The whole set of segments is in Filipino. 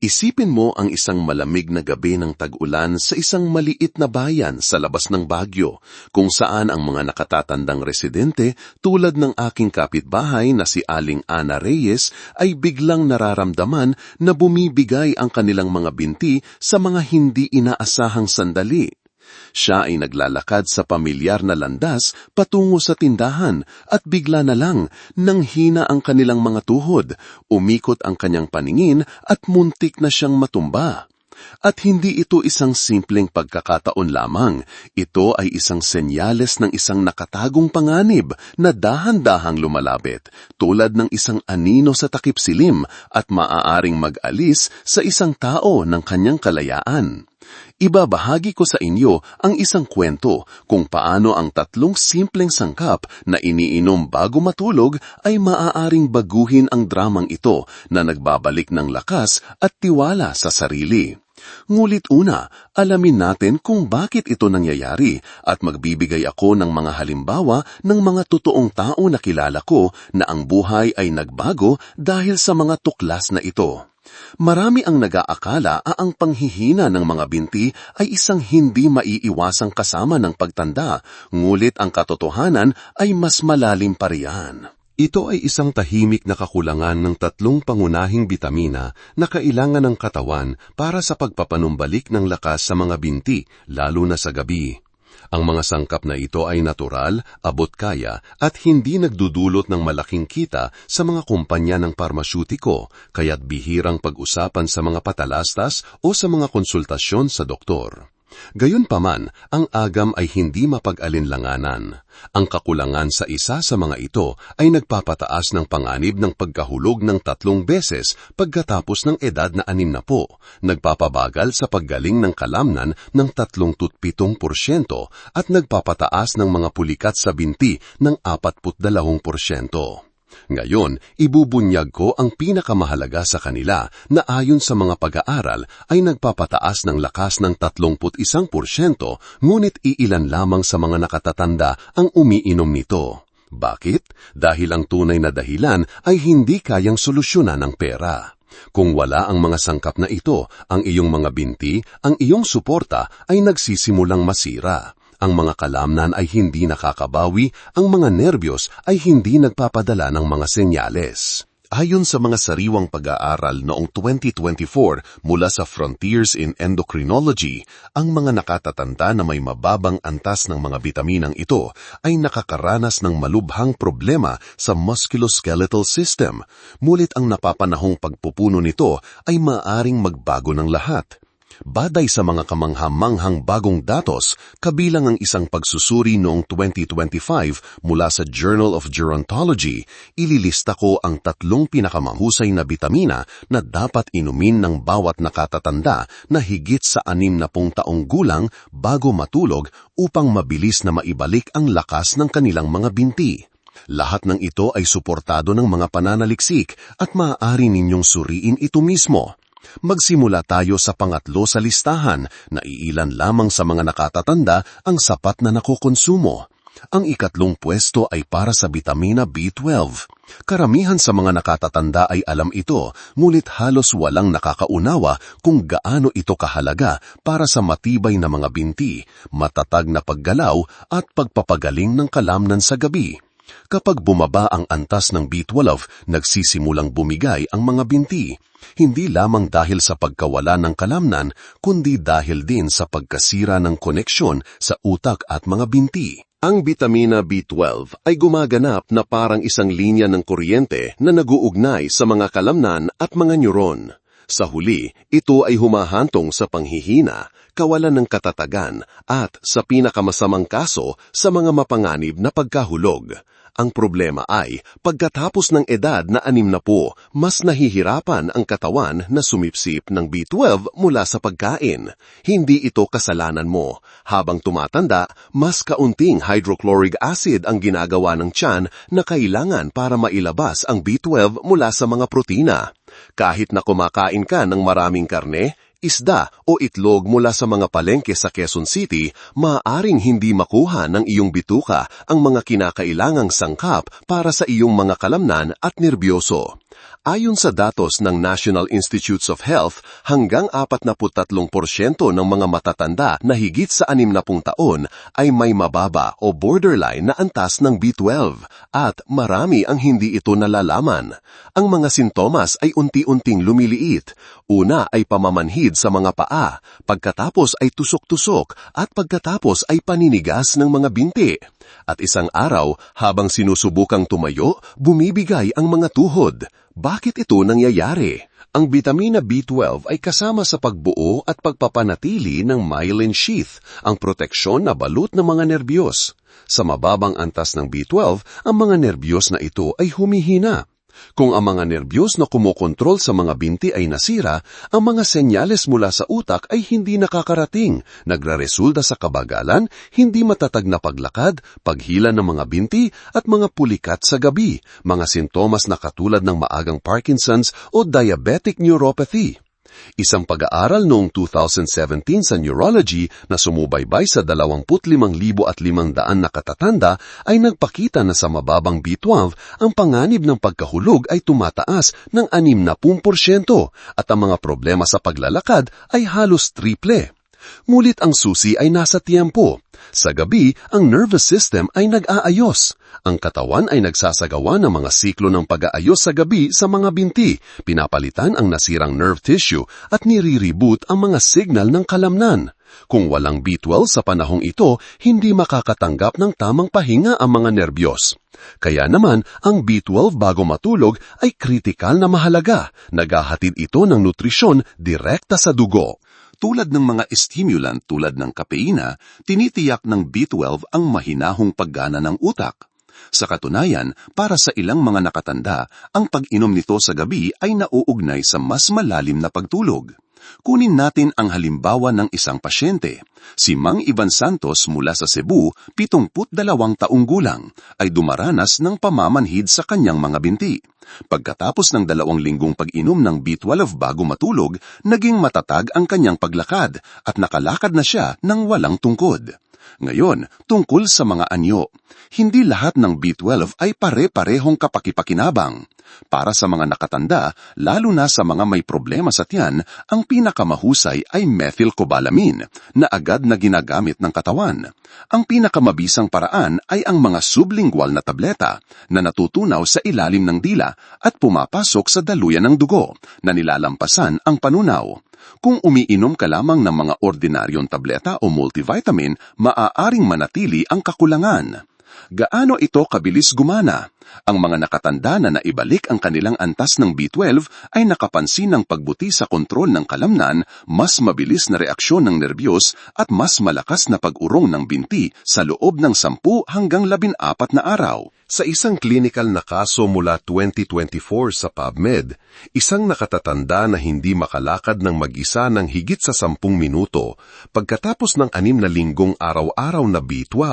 Isipin mo ang isang malamig na gabi ng tag-ulan sa isang maliit na bayan sa labas ng Bagyo, kung saan ang mga nakatatandang residente tulad ng aking kapitbahay na si Aling Ana Reyes ay biglang nararamdaman na bumibigay ang kanilang mga binti sa mga hindi inaasahang sandali. Siya ay naglalakad sa pamilyar na landas patungo sa tindahan at bigla na lang nang hina ang kanilang mga tuhod, umikot ang kanyang paningin at muntik na siyang matumba. At hindi ito isang simpleng pagkakataon lamang. Ito ay isang senyales ng isang nakatagong panganib na dahan-dahang lumalapit, tulad ng isang anino sa takip silim at maaaring mag-alis sa isang tao ng kanyang kalayaan. Ibabahagi ko sa inyo ang isang kwento kung paano ang tatlong simpleng sangkap na iniinom bago matulog ay maaaring baguhin ang dramang ito na nagbabalik ng lakas at tiwala sa sarili. Ngulit una, alamin natin kung bakit ito nangyayari at magbibigay ako ng mga halimbawa ng mga totoong tao na kilala ko na ang buhay ay nagbago dahil sa mga tuklas na ito. Marami ang nag-aakala a ang panghihina ng mga binti ay isang hindi maiiwasang kasama ng pagtanda, ngulit ang katotohanan ay mas malalim pa riyan. Ito ay isang tahimik na kakulangan ng tatlong pangunahing bitamina na kailangan ng katawan para sa pagpapanumbalik ng lakas sa mga binti, lalo na sa gabi. Ang mga sangkap na ito ay natural, abot kaya at hindi nagdudulot ng malaking kita sa mga kumpanya ng parmasyutiko, kaya't bihirang pag-usapan sa mga patalastas o sa mga konsultasyon sa doktor. Gayunpaman, ang agam ay hindi mapag-alinlanganan. Ang kakulangan sa isa sa mga ito ay nagpapataas ng panganib ng pagkahulog ng tatlong beses pagkatapos ng edad na anim na po, nagpapabagal sa paggaling ng kalamnan ng 37% at nagpapataas ng mga pulikat sa binti ng 42%. Ngayon, ibubunyag ko ang pinakamahalaga sa kanila na ayon sa mga pag-aaral ay nagpapataas ng lakas ng 31%, ngunit iilan lamang sa mga nakatatanda ang umiinom nito. Bakit? Dahil ang tunay na dahilan ay hindi kayang solusyonan ng pera. Kung wala ang mga sangkap na ito, ang iyong mga binti, ang iyong suporta ay nagsisimulang masira ang mga kalamnan ay hindi nakakabawi, ang mga nerbiyos ay hindi nagpapadala ng mga senyales. Ayon sa mga sariwang pag-aaral noong 2024 mula sa Frontiers in Endocrinology, ang mga nakatatanda na may mababang antas ng mga bitaminang ito ay nakakaranas ng malubhang problema sa musculoskeletal system, mulit ang napapanahong pagpupuno nito ay maaring magbago ng lahat. Baday sa mga kamanghamanghang bagong datos, kabilang ang isang pagsusuri noong 2025 mula sa Journal of Gerontology, ililista ko ang tatlong pinakamahusay na bitamina na dapat inumin ng bawat nakatatanda na higit sa anim na pung taong gulang bago matulog upang mabilis na maibalik ang lakas ng kanilang mga binti. Lahat ng ito ay suportado ng mga pananaliksik at maaari ninyong suriin ito mismo. Magsimula tayo sa pangatlo sa listahan na iilan lamang sa mga nakatatanda ang sapat na nakukonsumo. Ang ikatlong pwesto ay para sa vitamina B12. Karamihan sa mga nakatatanda ay alam ito, ngunit halos walang nakakaunawa kung gaano ito kahalaga para sa matibay na mga binti, matatag na paggalaw at pagpapagaling ng kalamnan sa gabi. Kapag bumaba ang antas ng B12, nagsisimulang bumigay ang mga binti, hindi lamang dahil sa pagkawala ng kalamnan, kundi dahil din sa pagkasira ng koneksyon sa utak at mga binti. Ang vitamina B12 ay gumaganap na parang isang linya ng kuryente na naguugnay sa mga kalamnan at mga neuron. Sa huli, ito ay humahantong sa panghihina, kawalan ng katatagan at sa pinakamasamang kaso sa mga mapanganib na pagkahulog. Ang problema ay, pagkatapos ng edad na anim na po, mas nahihirapan ang katawan na sumipsip ng B12 mula sa pagkain. Hindi ito kasalanan mo. Habang tumatanda, mas kaunting hydrochloric acid ang ginagawa ng tiyan na kailangan para mailabas ang B12 mula sa mga protina. Kahit na kumakain ka ng maraming karne, isda o itlog mula sa mga palengke sa Quezon City, maaaring hindi makuha ng iyong bituka ang mga kinakailangang sangkap para sa iyong mga kalamnan at nerbyoso. Ayon sa datos ng National Institutes of Health, hanggang 43% ng mga matatanda na higit sa 60 taon ay may mababa o borderline na antas ng B12 at marami ang hindi ito nalalaman. Ang mga sintomas ay unti-unting lumiliit. Una ay pamamanhid sa mga paa, pagkatapos ay tusok-tusok at pagkatapos ay paninigas ng mga binti. At isang araw, habang sinusubukang tumayo, bumibigay ang mga tuhod. Bakit ito nangyayari? Ang vitamina B12 ay kasama sa pagbuo at pagpapanatili ng myelin sheath, ang proteksyon na balut ng mga nerbiyos. Sa mababang antas ng B12, ang mga nerbiyos na ito ay humihina. Kung ang mga nerbiyos na kumokontrol sa mga binti ay nasira, ang mga senyales mula sa utak ay hindi nakakarating, nagraresulta sa kabagalan, hindi matatag na paglakad, paghila ng mga binti, at mga pulikat sa gabi, mga sintomas na katulad ng maagang Parkinson's o diabetic neuropathy. Isang pag-aaral noong 2017 sa Neurology na sumubaybay sa 25,500 na katatanda ay nagpakita na sa mababang B12 ang panganib ng pagkahulog ay tumataas ng 60% at ang mga problema sa paglalakad ay halos triple. Ngunit ang susi ay nasa tiempo. Sa gabi, ang nervous system ay nag-aayos. Ang katawan ay nagsasagawa ng mga siklo ng pag-aayos sa gabi sa mga binti, pinapalitan ang nasirang nerve tissue at nire-reboot ang mga signal ng kalamnan. Kung walang B12 sa panahong ito, hindi makakatanggap ng tamang pahinga ang mga nerbiyos. Kaya naman, ang B12 bago matulog ay kritikal na mahalaga. Naghahatid ito ng nutrisyon direkta sa dugo. Tulad ng mga stimulant tulad ng kapeina, tinitiyak ng B12 ang mahinahong paggana ng utak. Sa katunayan, para sa ilang mga nakatanda, ang pag-inom nito sa gabi ay nauugnay sa mas malalim na pagtulog. Kunin natin ang halimbawa ng isang pasyente. Si Mang Ivan Santos mula sa Cebu, 72 taong gulang, ay dumaranas ng pamamanhid sa kanyang mga binti. Pagkatapos ng dalawang linggong pag-inom ng B12 bago matulog, naging matatag ang kanyang paglakad at nakalakad na siya ng walang tungkod. Ngayon, tungkol sa mga anyo. Hindi lahat ng B12 ay pare-parehong kapakipakinabang. Para sa mga nakatanda, lalo na sa mga may problema sa tiyan, ang pinakamahusay ay methylcobalamin na agad na ginagamit ng katawan. Ang pinakamabisang paraan ay ang mga sublingual na tableta na natutunaw sa ilalim ng dila at pumapasok sa daluyan ng dugo na nilalampasan ang panunaw. Kung umiinom ka lamang ng mga ordinaryong tableta o multivitamin, maaaring manatili ang kakulangan. Gaano ito kabilis gumana? Ang mga nakatanda na naibalik ang kanilang antas ng B12 ay nakapansin ng pagbuti sa kontrol ng kalamnan, mas mabilis na reaksyon ng nerbiyos at mas malakas na pag-urong ng binti sa loob ng 10 hanggang 14 na araw. Sa isang clinical na kaso mula 2024 sa PubMed, isang nakatatanda na hindi makalakad ng mag-isa ng higit sa 10 minuto, pagkatapos ng anim na linggong araw-araw na B12,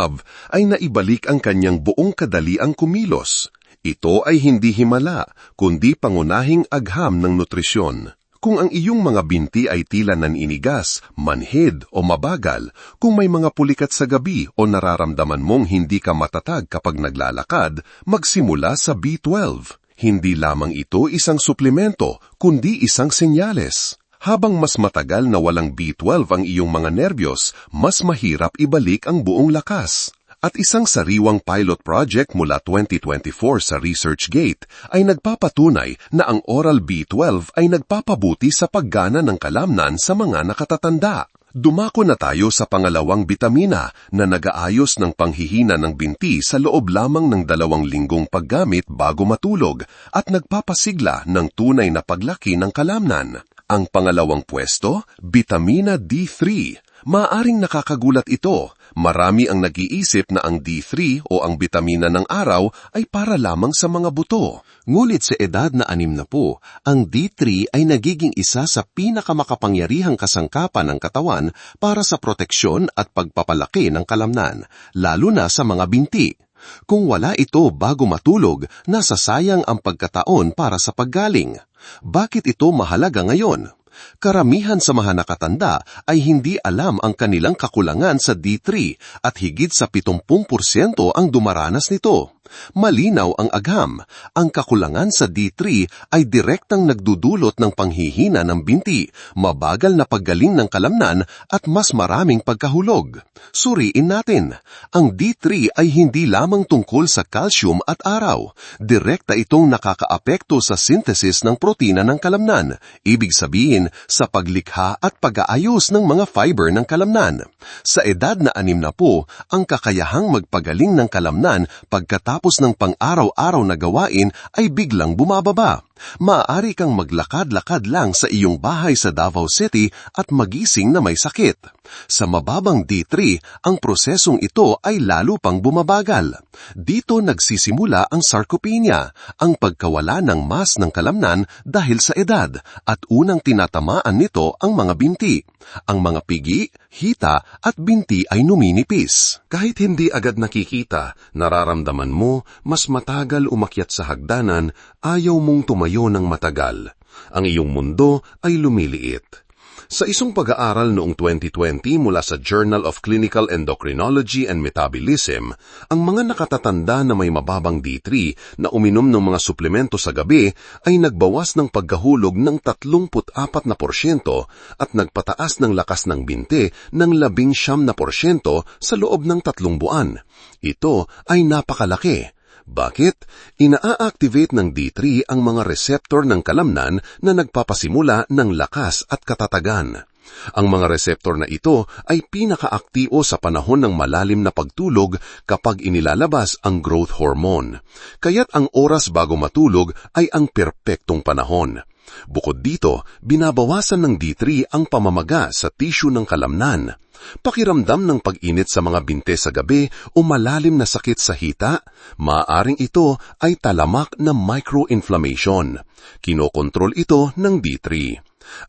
ay naibalik ang kanyang buong kadaliang kumilos. Ito ay hindi himala, kundi pangunahing agham ng nutrisyon. Kung ang iyong mga binti ay tila naninigas, manhid o mabagal, kung may mga pulikat sa gabi o nararamdaman mong hindi ka matatag kapag naglalakad, magsimula sa B12. Hindi lamang ito isang suplemento, kundi isang senyales. Habang mas matagal na walang B12 ang iyong mga nerbiyos, mas mahirap ibalik ang buong lakas at isang sariwang pilot project mula 2024 sa ResearchGate ay nagpapatunay na ang oral B12 ay nagpapabuti sa paggana ng kalamnan sa mga nakatatanda. Dumako na tayo sa pangalawang bitamina na nagaayos ng panghihina ng binti sa loob lamang ng dalawang linggong paggamit bago matulog at nagpapasigla ng tunay na paglaki ng kalamnan. Ang pangalawang pwesto, bitamina D3. Maaring nakakagulat ito Marami ang nag-iisip na ang D3 o ang bitamina ng araw ay para lamang sa mga buto. Ngunit sa edad na anim na po, ang D3 ay nagiging isa sa pinakamakapangyarihang kasangkapan ng katawan para sa proteksyon at pagpapalaki ng kalamnan, lalo na sa mga binti. Kung wala ito bago matulog, nasasayang ang pagkataon para sa paggaling. Bakit ito mahalaga ngayon? Karamihan sa mga nakatanda ay hindi alam ang kanilang kakulangan sa D3 at higit sa 70% ang dumaranas nito. Malinaw ang agam. Ang kakulangan sa D3 ay direktang nagdudulot ng panghihina ng binti, mabagal na paggaling ng kalamnan at mas maraming pagkahulog. Suriin natin. Ang D3 ay hindi lamang tungkol sa calcium at araw. Direkta itong nakakaapekto sa synthesis ng protina ng kalamnan. Ibig sabihin, sa paglikha at pag-aayos ng mga fiber ng kalamnan. Sa edad na anim na po, ang kakayahang magpagaling ng kalamnan pagkatapos ng pang-araw-araw na gawain ay biglang bumababa. Maaari kang maglakad-lakad lang sa iyong bahay sa Davao City at magising na may sakit. Sa mababang D3, ang prosesong ito ay lalo pang bumabagal. Dito nagsisimula ang sarcopenia, ang pagkawala ng mas ng kalamnan dahil sa edad, at unang tinatamaan nito ang mga binti. Ang mga pigi, hita at binti ay numinipis. Kahit hindi agad nakikita, nararamdaman mo mas matagal umakyat sa hagdanan, ayaw mong tumayo ng matagal. Ang iyong mundo ay lumiliit. Sa isang pag-aaral noong 2020 mula sa Journal of Clinical Endocrinology and Metabolism, ang mga nakatatanda na may mababang D3 na uminom ng mga suplemento sa gabi ay nagbawas ng pagkahulog ng 34% at nagpataas ng lakas ng binte ng 19% sa loob ng tatlong buwan. Ito ay napakalaki. Bakit? Ina-activate ng D3 ang mga receptor ng kalamnan na nagpapasimula ng lakas at katatagan. Ang mga reseptor na ito ay pinakaaktibo sa panahon ng malalim na pagtulog kapag inilalabas ang growth hormone. Kaya't ang oras bago matulog ay ang perpektong panahon. Bukod dito, binabawasan ng D3 ang pamamaga sa tissue ng kalamnan. Pakiramdam ng pag-init sa mga binte sa gabi o malalim na sakit sa hita, maaaring ito ay talamak na microinflammation. Kinokontrol ito ng D3.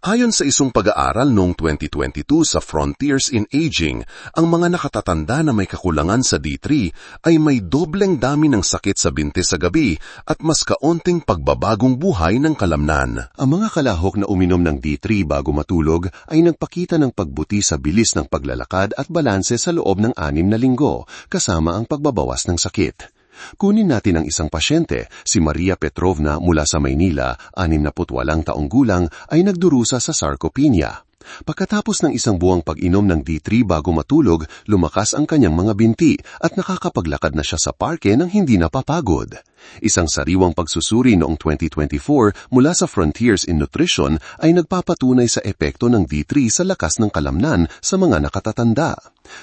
Ayon sa isang pag-aaral noong 2022 sa Frontiers in Aging, ang mga nakatatanda na may kakulangan sa D3 ay may dobleng dami ng sakit sa binte sa gabi at mas kaunting pagbabagong buhay ng kalamnan. Ang mga kalahok na uminom ng D3 bago matulog ay nagpakita ng pagbuti sa bilis ng paglalakad at balanse sa loob ng anim na linggo, kasama ang pagbabawas ng sakit. Kunin natin ang isang pasyente, si Maria Petrovna mula sa Maynila, 68 taong gulang, ay nagdurusa sa sarcopenia. Pagkatapos ng isang buwang pag-inom ng D3 bago matulog, lumakas ang kanyang mga binti at nakakapaglakad na siya sa parke nang hindi napapagod. Isang sariwang pagsusuri noong 2024 mula sa Frontiers in Nutrition ay nagpapatunay sa epekto ng D3 sa lakas ng kalamnan sa mga nakatatanda.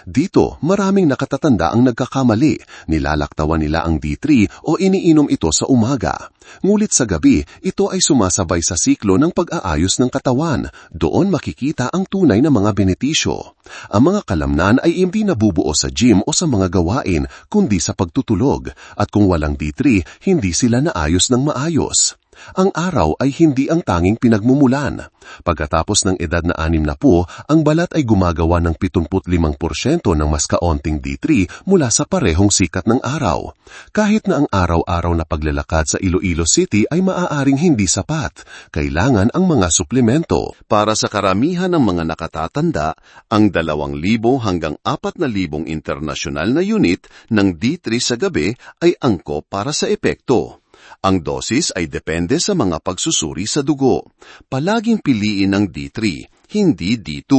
Dito, maraming nakatatanda ang nagkakamali. Nilalaktawan nila ang D3 o iniinom ito sa umaga. Ngulit sa gabi, ito ay sumasabay sa siklo ng pag-aayos ng katawan. Doon makikita ang tunay na mga benepisyo. Ang mga kalamnan ay hindi nabubuo sa gym o sa mga gawain, kundi sa pagtutulog. At kung walang D3, hindi sila naayos ng maayos. Ang araw ay hindi ang tanging pinagmumulan. Pagkatapos ng edad na anim na po, ang balat ay gumagawa ng 75% ng mas kaonting D3 mula sa parehong sikat ng araw. Kahit na ang araw-araw na paglalakad sa Iloilo City ay maaaring hindi sapat, kailangan ang mga suplemento. Para sa karamihan ng mga nakatatanda, ang 2,000 hanggang 4,000 internasyonal na unit ng D3 sa gabi ay angko para sa epekto. Ang dosis ay depende sa mga pagsusuri sa dugo. Palaging piliin ng D3, hindi D2.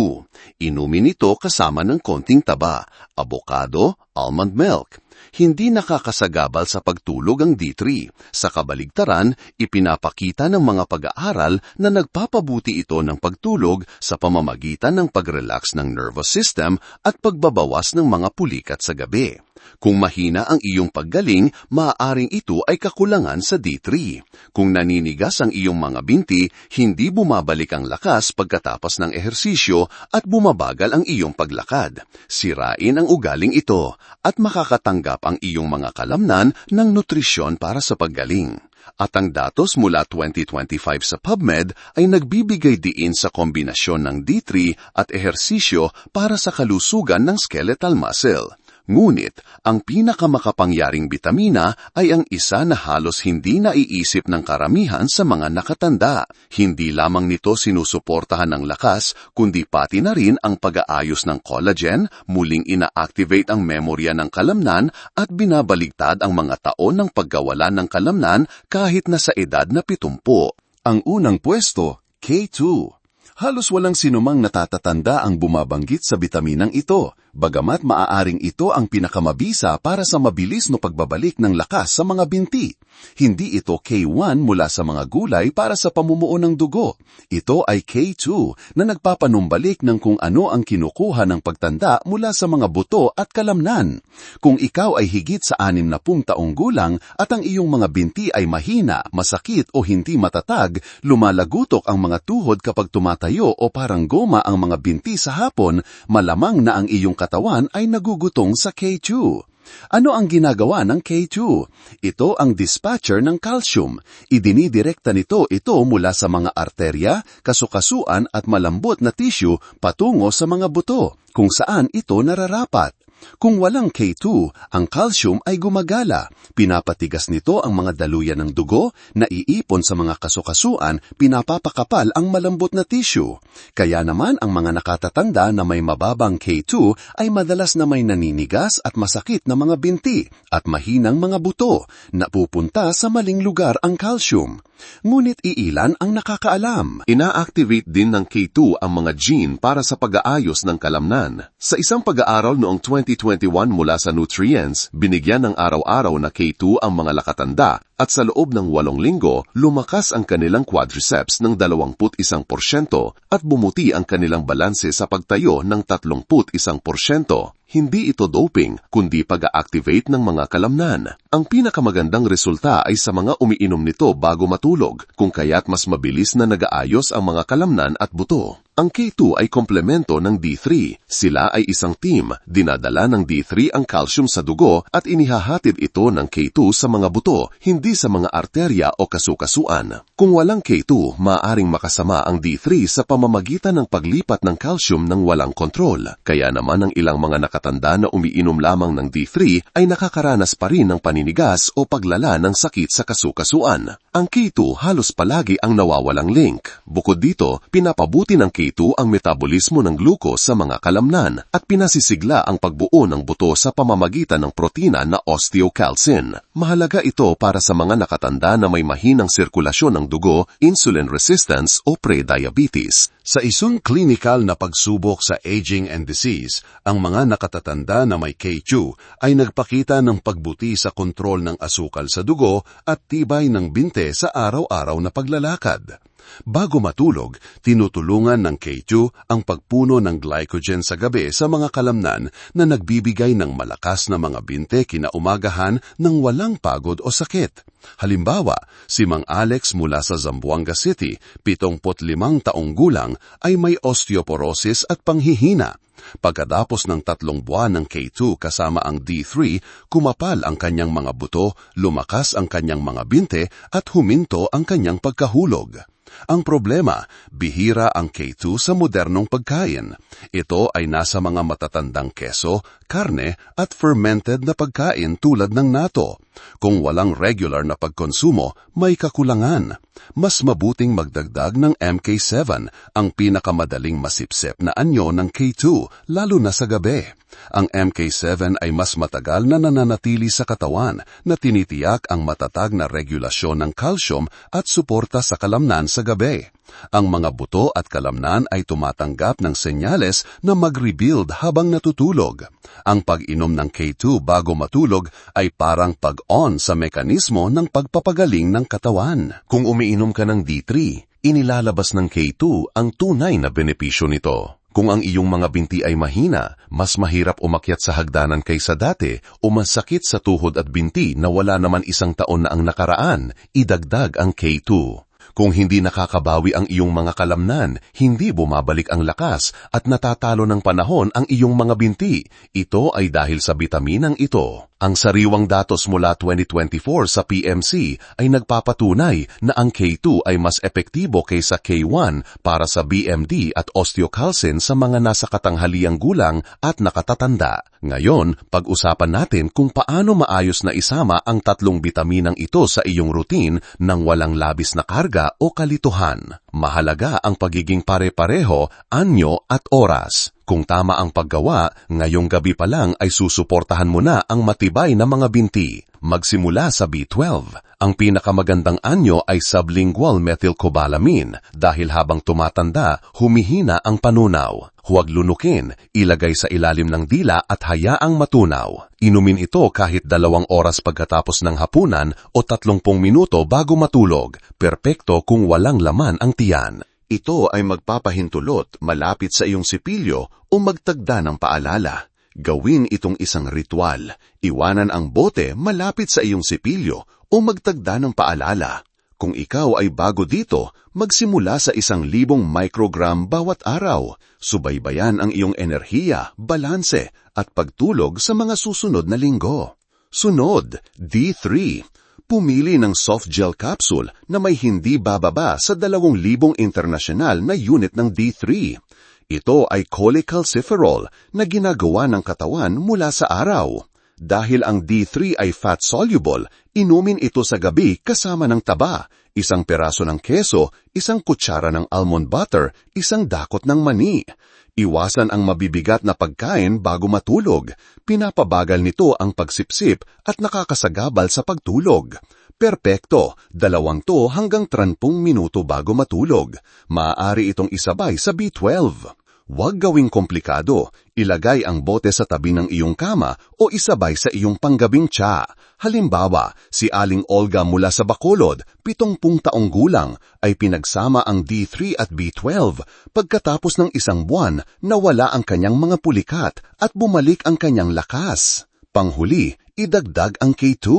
Inumin ito kasama ng konting taba, abokado, almond milk. Hindi nakakasagabal sa pagtulog ang D3. Sa kabaligtaran, ipinapakita ng mga pag-aaral na nagpapabuti ito ng pagtulog sa pamamagitan ng pag-relax ng nervous system at pagbabawas ng mga pulikat sa gabi. Kung mahina ang iyong paggaling, maaaring ito ay kakulangan sa D3. Kung naninigas ang iyong mga binti, hindi bumabalik ang lakas pagkatapos ng ehersisyo at bumabagal ang iyong paglakad. Sirain ang ugaling ito at makakatanggap ang iyong mga kalamnan ng nutrisyon para sa paggaling. At ang datos mula 2025 sa PubMed ay nagbibigay diin sa kombinasyon ng D3 at ehersisyo para sa kalusugan ng skeletal muscle. Ngunit, ang pinakamakapangyaring bitamina ay ang isa na halos hindi naiisip ng karamihan sa mga nakatanda. Hindi lamang nito sinusuportahan ng lakas, kundi pati na rin ang pag-aayos ng collagen, muling ina-activate ang memorya ng kalamnan at binabaligtad ang mga taon ng pagkawalan ng kalamnan kahit na sa edad na 70. Ang unang pwesto, K2. Halos walang sinumang natatatanda ang bumabanggit sa bitaminang ito, bagamat maaaring ito ang pinakamabisa para sa mabilis no pagbabalik ng lakas sa mga binti. Hindi ito K1 mula sa mga gulay para sa pamumuo ng dugo. Ito ay K2 na nagpapanumbalik ng kung ano ang kinukuha ng pagtanda mula sa mga buto at kalamnan. Kung ikaw ay higit sa 60 taong gulang at ang iyong mga binti ay mahina, masakit o hindi matatag, lumalagutok ang mga tuhod kapag tumatayo o parang goma ang mga binti sa hapon, malamang na ang iyong katawan ay nagugutong sa K2. Ano ang ginagawa ng K2? Ito ang dispatcher ng calcium. Idinidirekta nito ito mula sa mga arterya, kasukasuan at malambot na tissue patungo sa mga buto, kung saan ito nararapat. Kung walang K2, ang calcium ay gumagala. Pinapatigas nito ang mga daluyan ng dugo, naiipon sa mga kasukasuan, pinapapakapal ang malambot na tissue. Kaya naman ang mga nakatatanda na may mababang K2 ay madalas na may naninigas at masakit na mga binti at mahinang mga buto na pupunta sa maling lugar ang calcium. Ngunit iilan ang nakakaalam. Ina-activate din ng K2 ang mga gene para sa pag-aayos ng kalamnan. Sa isang pag-aaral noong 2021 mula sa Nutrients, binigyan ng araw-araw na K2 ang mga lakatanda at sa loob ng walong linggo, lumakas ang kanilang quadriceps ng 21% at bumuti ang kanilang balanse sa pagtayo ng 31%. Hindi ito doping, kundi pag-activate ng mga kalamnan. Ang pinakamagandang resulta ay sa mga umiinom nito bago matulog, kung kaya't mas mabilis na nagaayos ang mga kalamnan at buto. Ang K2 ay komplemento ng D3. Sila ay isang team. Dinadala ng D3 ang calcium sa dugo at inihahatid ito ng K2 sa mga buto, hindi sa mga arterya o kasukasuan. Kung walang K2, maaring makasama ang D3 sa pamamagitan ng paglipat ng calcium ng walang kontrol. Kaya naman ang ilang mga nakatanda na umiinom lamang ng D3 ay nakakaranas pa rin ng paninigas o paglala ng sakit sa kasukasuan. Ang K2 halos palagi ang nawawalang link. Bukod dito, pinapabuti ng K2 ang metabolismo ng glucose sa mga kalamnan at pinasisigla ang pagbuo ng buto sa pamamagitan ng protina na osteocalcin. Mahalaga ito para sa mga nakatanda na may mahinang sirkulasyon ng dugo, insulin resistance o pre-diabetes. Sa isang clinical na pagsubok sa aging and disease, ang mga nakatatanda na may K2 ay nagpakita ng pagbuti sa kontrol ng asukal sa dugo at tibay ng binte sa araw-araw na paglalakad. Bago matulog, tinutulungan ng K2 ang pagpuno ng glycogen sa gabi sa mga kalamnan na nagbibigay ng malakas na mga binte kinaumagahan ng walang pagod o sakit. Halimbawa, si Mang Alex mula sa Zamboanga City, 75 taong gulang, ay may osteoporosis at panghihina. Pagkatapos ng tatlong buwan ng K2 kasama ang D3, kumapal ang kanyang mga buto, lumakas ang kanyang mga binte at huminto ang kanyang pagkahulog. Ang problema, bihira ang K2 sa modernong pagkain. Ito ay nasa mga matatandang keso, karne at fermented na pagkain tulad ng nato. Kung walang regular na pagkonsumo, may kakulangan. Mas mabuting magdagdag ng MK7, ang pinakamadaling masipsep na anyo ng K2, lalo na sa gabi. Ang MK7 ay mas matagal na nananatili sa katawan na tinitiyak ang matatag na regulasyon ng calcium at suporta sa kalamnan sa gabi. Ang mga buto at kalamnan ay tumatanggap ng senyales na mag-rebuild habang natutulog. Ang pag-inom ng K2 bago matulog ay parang pag-on sa mekanismo ng pagpapagaling ng katawan. Kung umiinom ka ng D3, inilalabas ng K2 ang tunay na benepisyo nito. Kung ang iyong mga binti ay mahina, mas mahirap umakyat sa hagdanan kaysa dati o masakit sa tuhod at binti na wala naman isang taon na ang nakaraan, idagdag ang K2. Kung hindi nakakabawi ang iyong mga kalamnan, hindi bumabalik ang lakas at natatalo ng panahon ang iyong mga binti. Ito ay dahil sa bitaminang ito. Ang sariwang datos mula 2024 sa PMC ay nagpapatunay na ang K2 ay mas epektibo kaysa K1 para sa BMD at osteocalcin sa mga nasa katanghaliang gulang at nakatatanda. Ngayon, pag-usapan natin kung paano maayos na isama ang tatlong bitaminang ito sa iyong routine nang walang labis na karga o kalituhan. Mahalaga ang pagiging pare-pareho, anyo at oras. Kung tama ang paggawa, ngayong gabi pa lang ay susuportahan mo na ang matibay na mga binti. Magsimula sa B12. Ang pinakamagandang anyo ay sublingual methylcobalamin dahil habang tumatanda, humihina ang panunaw. Huwag lunukin, ilagay sa ilalim ng dila at hayaang matunaw. Inumin ito kahit dalawang oras pagkatapos ng hapunan o tatlongpong minuto bago matulog. Perpekto kung walang laman ang tiyan. Ito ay magpapahintulot malapit sa iyong sipilyo o magtagda ng paalala. Gawin itong isang ritual. Iwanan ang bote malapit sa iyong sipilyo o magtagda ng paalala. Kung ikaw ay bago dito, magsimula sa isang libong microgram bawat araw. Subaybayan ang iyong enerhiya, balanse, at pagtulog sa mga susunod na linggo. Sunod, D3 pumili ng soft gel capsule na may hindi bababa sa 2,000 internasyonal na unit ng D3. Ito ay cholecalciferol na ginagawa ng katawan mula sa araw. Dahil ang D3 ay fat-soluble, inumin ito sa gabi kasama ng taba, isang peraso ng keso, isang kutsara ng almond butter, isang dakot ng mani. Iwasan ang mabibigat na pagkain bago matulog. Pinapabagal nito ang pagsipsip at nakakasagabal sa pagtulog. Perpekto, dalawang to hanggang 30 minuto bago matulog. Maaari itong isabay sa B12. Huwag gawing komplikado. Ilagay ang bote sa tabi ng iyong kama o isabay sa iyong panggabing tsa. Halimbawa, si Aling Olga mula sa Bacolod, 70 taong gulang, ay pinagsama ang D3 at B12 pagkatapos ng isang buwan na wala ang kanyang mga pulikat at bumalik ang kanyang lakas. Panghuli, idagdag ang K2.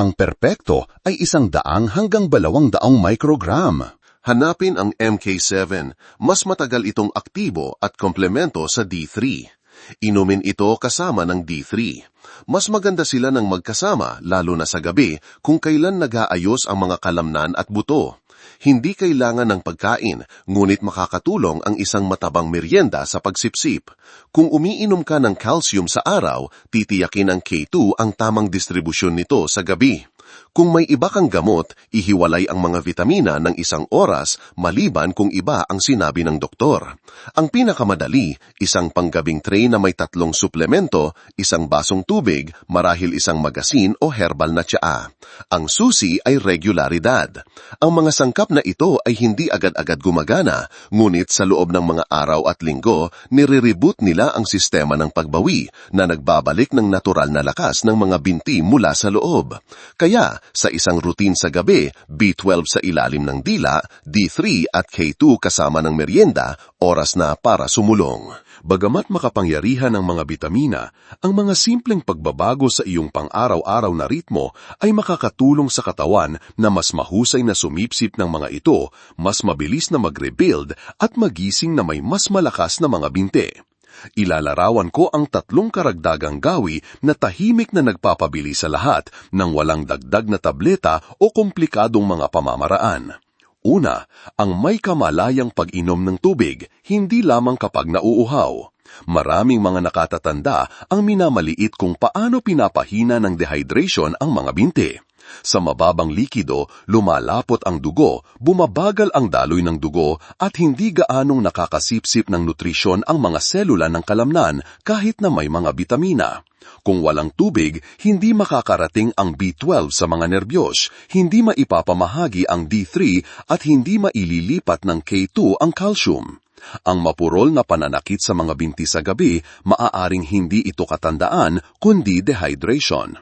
Ang perpekto ay isang daang hanggang balawang daong microgram. Hanapin ang MK7. Mas matagal itong aktibo at komplemento sa D3. Inumin ito kasama ng D3. Mas maganda sila ng magkasama lalo na sa gabi kung kailan nag-aayos ang mga kalamnan at buto. Hindi kailangan ng pagkain, ngunit makakatulong ang isang matabang merienda sa pagsipsip. Kung umiinom ka ng calcium sa araw, titiyakin ng K2 ang tamang distribusyon nito sa gabi. Kung may iba kang gamot, ihiwalay ang mga vitamina ng isang oras maliban kung iba ang sinabi ng doktor. Ang pinakamadali, isang panggabing tray na may tatlong suplemento, isang basong tubig, marahil isang magasin o herbal na tsaa. Ang susi ay regularidad. Ang mga sangkap na ito ay hindi agad-agad gumagana, ngunit sa loob ng mga araw at linggo, nire-reboot nila ang sistema ng pagbawi na nagbabalik ng natural na lakas ng mga binti mula sa loob. Kaya, sa isang routine sa gabi, B12 sa ilalim ng dila, D3 at K2 kasama ng merienda, oras na para sumulong. Bagamat makapangyarihan ng mga bitamina, ang mga simpleng pagbabago sa iyong pang-araw-araw na ritmo ay makakatulong sa katawan na mas mahusay na sumipsip ng mga ito, mas mabilis na mag-rebuild at magising na may mas malakas na mga binte. Ilalarawan ko ang tatlong karagdagang gawi na tahimik na nagpapabili sa lahat ng walang dagdag na tableta o komplikadong mga pamamaraan. Una, ang may kamalayang pag-inom ng tubig, hindi lamang kapag nauuhaw. Maraming mga nakatatanda ang minamaliit kung paano pinapahina ng dehydration ang mga binti. Sa mababang likido, lumalapot ang dugo, bumabagal ang daloy ng dugo at hindi gaanong nakakasipsip ng nutrisyon ang mga selula ng kalamnan kahit na may mga bitamina. Kung walang tubig, hindi makakarating ang B12 sa mga nerbiyos, hindi maipapamahagi ang D3 at hindi maililipat ng K2 ang calcium. Ang mapurol na pananakit sa mga binti sa gabi, maaaring hindi ito katandaan kundi dehydration.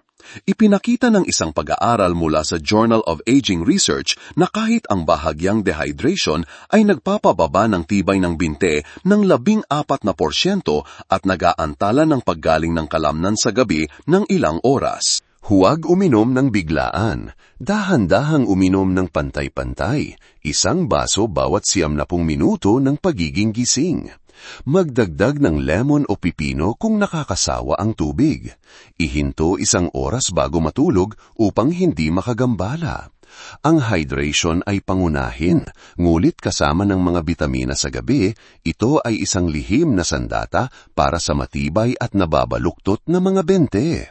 Ipinakita ng isang pag-aaral mula sa Journal of Aging Research na kahit ang bahagyang dehydration ay nagpapababa ng tibay ng binte ng labing apat na porsyento at nagaantala ng paggaling ng kalamnan sa gabi ng ilang oras. Huwag uminom ng biglaan. Dahan-dahang uminom ng pantay-pantay. Isang baso bawat siyam na pung minuto ng pagiging gising. Magdagdag ng lemon o pipino kung nakakasawa ang tubig. Ihinto isang oras bago matulog upang hindi makagambala. Ang hydration ay pangunahin, ngulit kasama ng mga bitamina sa gabi, ito ay isang lihim na sandata para sa matibay at nababaluktot na mga bente.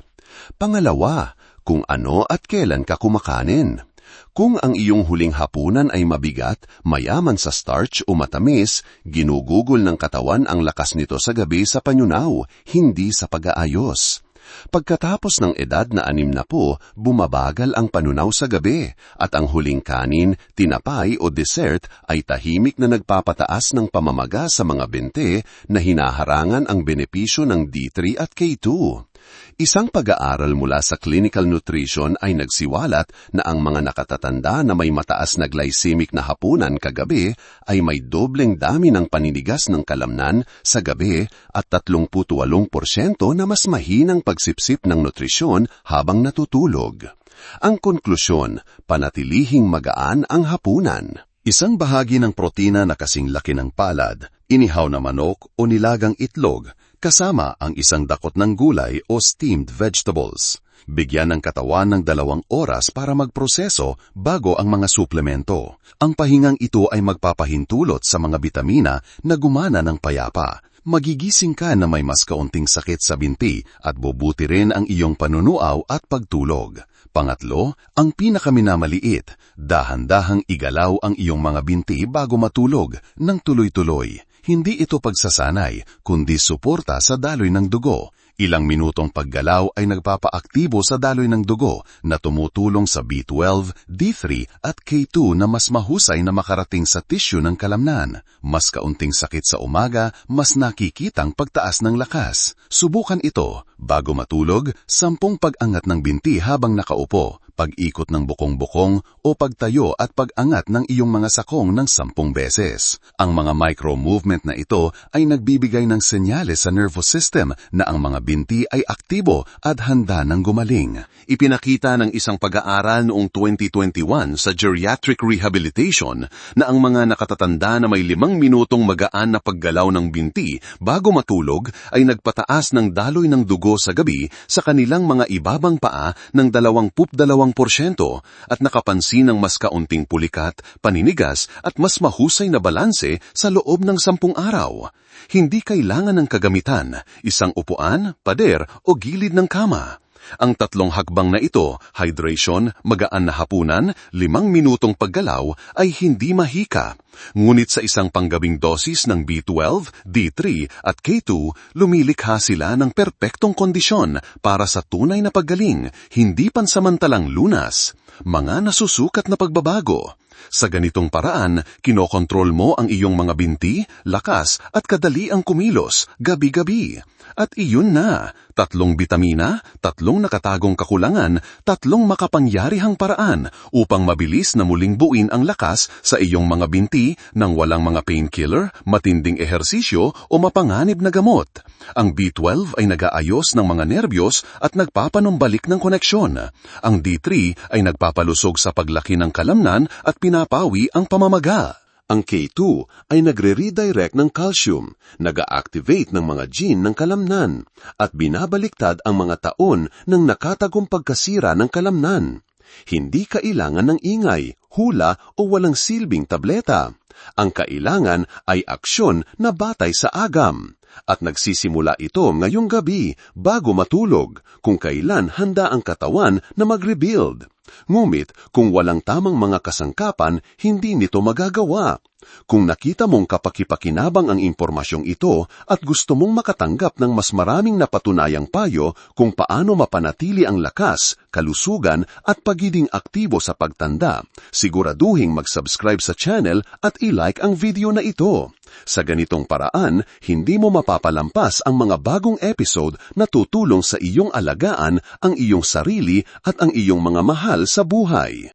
Pangalawa, kung ano at kailan ka kumakanin. Kung ang iyong huling hapunan ay mabigat, mayaman sa starch o matamis, ginugugol ng katawan ang lakas nito sa gabi sa panyunaw, hindi sa pag-aayos. Pagkatapos ng edad na anim na po, bumabagal ang panunaw sa gabi at ang huling kanin, tinapay o dessert ay tahimik na nagpapataas ng pamamaga sa mga bente na hinaharangan ang benepisyo ng D3 at K2. Isang pag-aaral mula sa clinical nutrition ay nagsiwalat na ang mga nakatatanda na may mataas na glycemic na hapunan kagabi ay may dobleng dami ng paninigas ng kalamnan sa gabi at 38% na mas mahinang pagsipsip ng nutrisyon habang natutulog. Ang konklusyon, panatilihing magaan ang hapunan. Isang bahagi ng protina na kasing laki ng palad, inihaw na manok o nilagang itlog kasama ang isang dakot ng gulay o steamed vegetables. Bigyan ng katawan ng dalawang oras para magproseso bago ang mga suplemento. Ang pahingang ito ay magpapahintulot sa mga bitamina na gumana ng payapa. Magigising ka na may mas kaunting sakit sa binti at bubuti rin ang iyong panunuaw at pagtulog. Pangatlo, ang pinakaminamaliit, dahan-dahang igalaw ang iyong mga binti bago matulog ng tuloy-tuloy. Hindi ito pagsasanay, kundi suporta sa daloy ng dugo. Ilang minutong paggalaw ay nagpapaaktibo sa daloy ng dugo na tumutulong sa B12, D3 at K2 na mas mahusay na makarating sa tissue ng kalamnan. Mas kaunting sakit sa umaga, mas nakikitang pagtaas ng lakas. Subukan ito. Bago matulog, sampung pag-angat ng binti habang nakaupo, pag-ikot ng bukong-bukong o pagtayo at pag-angat ng iyong mga sakong ng sampung beses. Ang mga micro-movement na ito ay nagbibigay ng senyales sa nervous system na ang mga binti ay aktibo at handa ng gumaling. Ipinakita ng isang pag-aaral noong 2021 sa geriatric rehabilitation na ang mga nakatatanda na may limang minutong magaan na paggalaw ng binti bago matulog ay nagpataas ng daloy ng dugo sa gabi sa kanilang mga ibabang paa ng 22% at nakapansin ng mas kaunting pulikat, paninigas at mas mahusay na balanse sa loob ng sampung araw. Hindi kailangan ng kagamitan, isang upuan, pader o gilid ng kama. Ang tatlong hakbang na ito, hydration, magaan na hapunan, limang minutong paggalaw, ay hindi mahika. Ngunit sa isang panggabing dosis ng B12, D3 at K2, lumilikha sila ng perpektong kondisyon para sa tunay na paggaling, hindi pansamantalang lunas. Mga nasusukat na pagbabago. Sa ganitong paraan, kinokontrol mo ang iyong mga binti, lakas at kadali ang kumilos, gabi-gabi. At iyon na, tatlong bitamina, tatlong nakatagong kakulangan, tatlong makapangyarihang paraan upang mabilis na muling buin ang lakas sa iyong mga binti nang walang mga painkiller, matinding ehersisyo o mapanganib na gamot. Ang B12 ay nagaayos ng mga nerbiyos at nagpapanumbalik ng koneksyon. Ang D3 ay nagpapalusog sa paglaki ng kalamnan at pinapawi ang pamamaga. Ang K2 ay nagre-redirect ng calcium, nag-activate ng mga gene ng kalamnan, at binabaliktad ang mga taon ng nakatagong pagkasira ng kalamnan. Hindi kailangan ng ingay, hula o walang silbing tableta. Ang kailangan ay aksyon na batay sa agam. At nagsisimula ito ngayong gabi bago matulog kung kailan handa ang katawan na mag-rebuild. Ngumit kung walang tamang mga kasangkapan, hindi nito magagawa. Kung nakita mong kapakipakinabang ang impormasyong ito at gusto mong makatanggap ng mas maraming napatunayang payo kung paano mapanatili ang lakas, kalusugan at pagiging aktibo sa pagtanda, siguraduhing mag-subscribe sa channel at i-like ang video na ito. Sa ganitong paraan, hindi mo mapapalampas ang mga bagong episode na tutulong sa iyong alagaan ang iyong sarili at ang iyong mga mahal sa buhay.